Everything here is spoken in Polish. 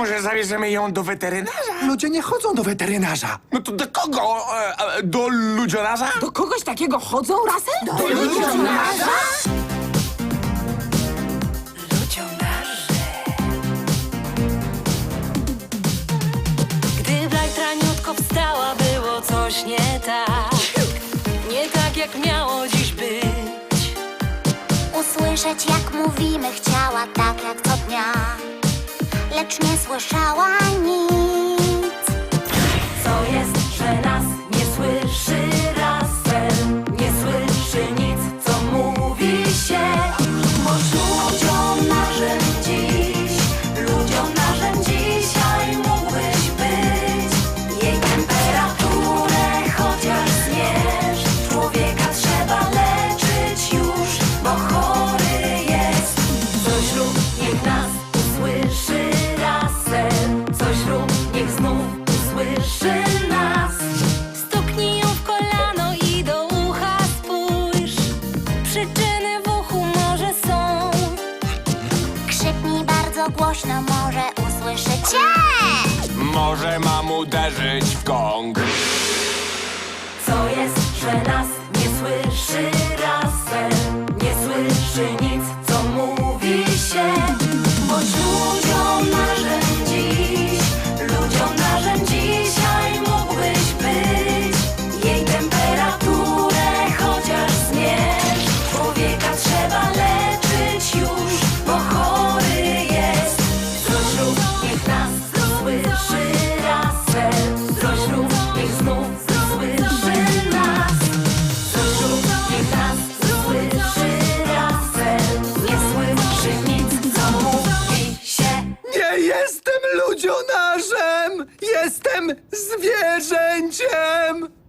Może zabierzemy ją do weterynarza? Ludzie nie chodzą do weterynarza. No to do kogo? E, e, Do ludziorarza? Do kogoś takiego chodzą razem? Do Gdy Blajt raniutko wstała, było coś nie tak. Nie tak, jak miało dziś być. Usłyszeć jak mówimy chciała nie słyszała nic usłyszy nas. Stuknij ją w kolano i do ucha spójrz. Przyczyny w uchu może są. Krzyknij bardzo głośno, może usłyszycie Może mam uderzyć w gong. Co jest, że nas nie słyszy jestem ludzionarzem! Jestem zwierzęciem!